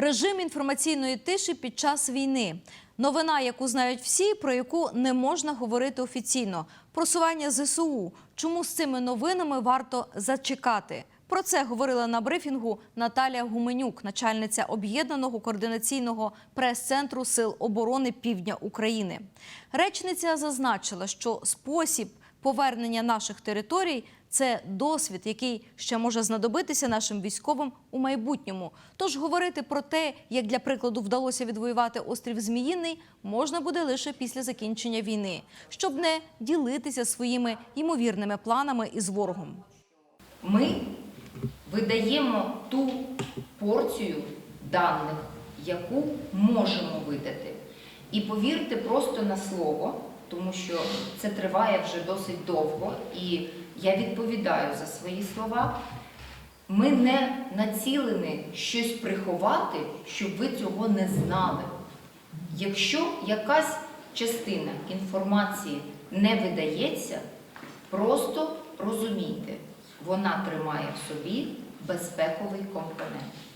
Режим інформаційної тиші під час війни. Новина, яку знають всі, про яку не можна говорити офіційно. Просування ЗСУ. Чому з цими новинами варто зачекати? Про це говорила на брифінгу Наталія Гуменюк, начальниця об'єднаного координаційного прес-центру Сил оборони Півдня України. Речниця зазначила, що спосіб повернення наших територій це досвід, який ще може знадобитися нашим військовим у майбутньому. Тож говорити про те, як для прикладу вдалося відвоювати острів Зміїний, можна буде лише після закінчення війни, щоб не ділитися своїми ймовірними планами із ворогом. Ми видаємо ту порцію даних, яку можемо видати. І повірте просто на слово, тому що це триває вже досить довго, і я відповідаю за свої слова. Ми не націлені щось приховати, щоб ви цього не знали. Якщо якась частина інформації не видається, просто розумійте, вона тримає в собі безпековий компонент.